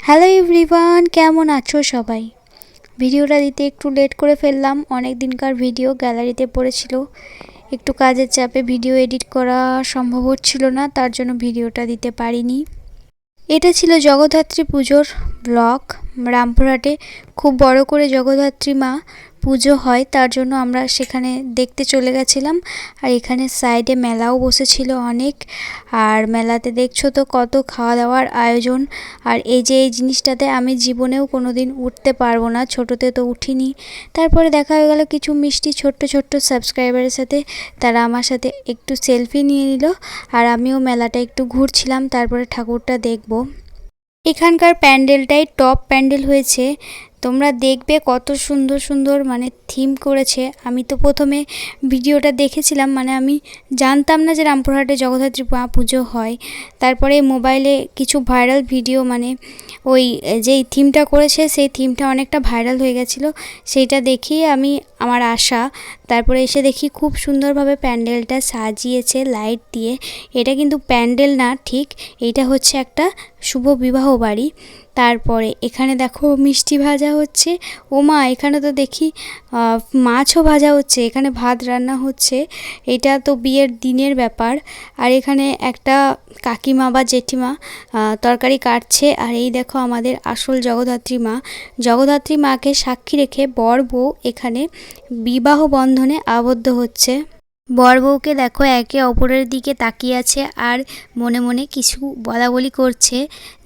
Hello everyone কেমন আছো সবাই? ভিডিওটা দিতে একটু লেট করে ফেললাম। অনেক দিনকার ভিডিও গ্যালারিতে পড়েছিল। একটু কাজের চাপে ভিডিও এডিট করা সম্ভব হচ্ছিল না তার জন্য ভিডিওটা দিতে পারিনি। এটা ছিল জগদ্ধাত্রী পুজোর ব্লগ রামপুরহাটে খুব বড় করে জগদ্ধাত্রী মা পুজো হয়, তার জন্য আমরা সেখানে দেখতে চলে গেছিলাম। আর এখানে সাইডে মেলাও বসেছিল অনেক। আর মেলাতে দেখছ তো কত খাওয়া দাওয়ার আয়োজন। আর এই যে এই জিনিসটাতে আমি জীবনেও কোনো দিন উঠতে পারব না, ছোটোতে তো উঠিনি। তারপরে দেখা হয়ে গেল কিছু মিষ্টি ছোট্ট ছোট্ট সাবস্ক্রাইবারের সাথে, তারা আমার সাথে একটু সেলফি নিয়ে নিল। আর আমিও মেলাটা একটু ঘুরছিলাম, তারপরে ঠাকুরটা দেখব। এখানকার প্যান্ডেলটাই টপ প্যান্ডেল হয়েছে। তোমরা দেখবে কত সুন্দর সুন্দর মানে থিম করেছে। আমি তো প্রথমে ভিডিওটা দেখেছিলাম মানে আমি জানতাম না যে রামপুরহাটে জগদ্ধাত্রী মা পুজো হয়। তারপরে মোবাইলে কিছু ভাইরাল ভিডিও মানে ওই যেই থিমটা করেছে, সেই থিমটা অনেকটা ভাইরাল হয়ে গেছিল। সেইটা দেখি আমি আমার আশা। তারপরে এসে দেখি খুব সুন্দরভাবে প্যান্ডেলটা সাজিয়েছে লাইট দিয়ে। এটা কিন্তু প্যান্ডেল না, ঠিক। এইটা হচ্ছে একটা শুভ বিবাহ বাড়ি। তারপরে এখানে দেখো মিষ্টি ভাজা হচ্ছে। ও মা, এখানে তো দেখি মাছও ভাজা হচ্ছে। এখানে ভাত রান্না হচ্ছে। এটা তো বিয়ের দিনের ব্যাপার। আর এখানে একটা কাকিমা বা জেঠিমা তরকারি কাটছে। আর এই দেখো আমাদের আসল জগদ্ধাত্রী মা। জগদ্ধাত্রী মাকে সাক্ষী রেখে বর বউ এখানে বিবাহ বন্ধনে আবদ্ধ হচ্ছে। বর বউকে দেখো একে অপরের দিকে তাকিয়ে আছে আর মনে মনে কিছু বলা বলি করছে।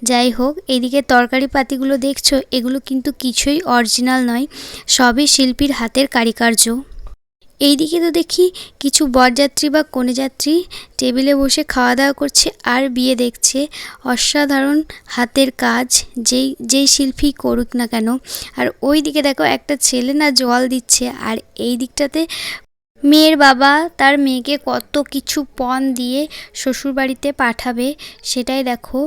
যাই হোক, এদিকে তরকারি পাতিগুলো দেখছ, এগুলো কিন্তু কিছুই অরিজিনাল নয়, সবই শিল্পীর হাতের কারিকার্য। এইদিকে তো দেখি কিছু বরযাত্রী বা কনেযাত্রী টেবিলে বসে খাওয়া দাওয়া করছে আর বিয়ে দেখছে। অসাধারণ হাতের কাজ, যেই যেই শিল্পী করুক না কেন। আর ওই দিকে দেখো একটা ছেলে না জল দিচ্ছে আর এই দিকটাতে মেয়ের বাবা তার মেয়েকে কত কিছু পণ দিয়ে শ্বশুরবাড়িতে পাঠাবে সেটাই দেখো।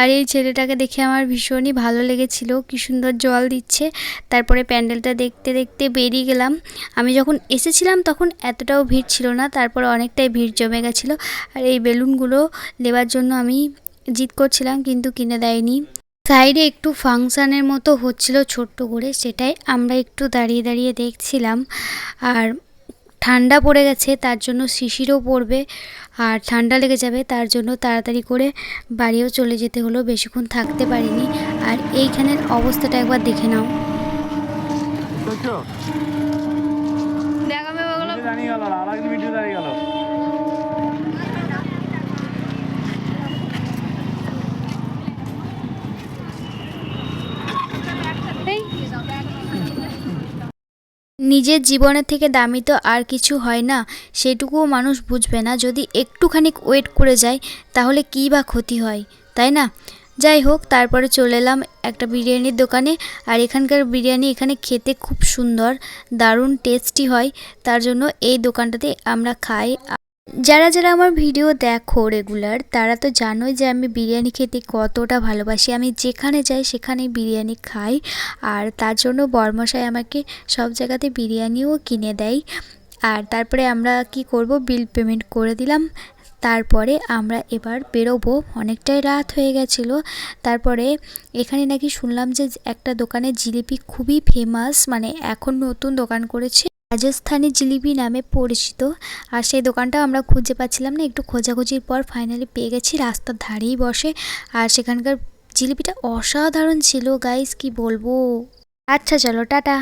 আর এই ছেলেটাকে দেখে আমার ভীষণই ভালো লেগেছিল, কি সুন্দর জল দিচ্ছে। তারপরে প্যান্ডেলটা দেখতে দেখতে বেরিয়ে গেলাম। আমি যখন এসেছিলাম তখন এতটাও ভিড় ছিল না, তারপরে অনেকটাই ভিড় জমে গেছিল। আর এই বেলুনগুলো নেবার জন্য আমি জিদ করছিলাম কিন্তু কিনে দেয়নি। সাইডে একটু ফাংশানের মতো হচ্ছিল ছোট্ট করে, সেটাই আমরা একটু দাঁড়িয়ে দাঁড়িয়ে দেখছিলাম। আর ঠান্ডা পড়ে গেছে তার জন্য শিশিরও পড়বে। আর ঠান্ডা লেগে যাবে তার জন্য তাড়াতাড়ি করে বাড়িও চলে যেতে হলো বেশিক্ষণ থাকতে পারিনি। আর এইখানের অবস্থাটা একবার দেখে নাও। দেখাবে ওগুলো দাঁড়িয়ে গেল আর এক ভিডিও দাঁড়িয়ে গেল নিজের জীবনের থেকে দামি তো আর কিছু হয় না, সেটুকুও মানুষ বুঝবে না। যদি একটুখানি ওয়েট করে যায়, তাহলে কী বা ক্ষতি হয়, তাই না? যাই হোক, তারপরে চলে এলাম একটা বিরিয়ানির দোকানে, আর এখানকার বিরিয়ানি এখানে খেতে খুব সুন্দর, দারুণ টেস্টি হয়, তার জন্য এই দোকানটাতে আমরা খাই। যারা যারা আমার ভিডিও দেখো রেগুলার তারা তো জানোই যে আমি বিরিয়ানি খেতে কতটা ভালোবাসি। আমি যেখানে যাই সেখানেই বিরিয়ানি খাই। আর তার জন্য বর্মশাই আমাকে সব জায়গাতে বিরিয়ানিও কিনে দেয়। আর তারপরে আমরা কি করব বিল পেমেন্ট করে দিলাম। তারপরে আমরা এবার বেরোবো। অনেকটাই রাত হয়ে গেছিল। তারপরে এখানে নাকি শুনলাম যে একটা দোকানে জিলিপি খুবই ফেমাস মানে এখন নতুন দোকান করেছে। রাজস্থানি জিলিপি নামে পরিচিত। আর সেই দোকানটা আমরা খুঁজে পাচ্ছিলাম না, একটু খোঁজাখুঁজির পর ফাইনালি পেয়ে গেছি, রাস্তার ধারেই বসে। আর সেখানকার জিলিপিটা অসাধারণ ছিল গাইস কি বলব? আচ্ছা চলো, টাটা।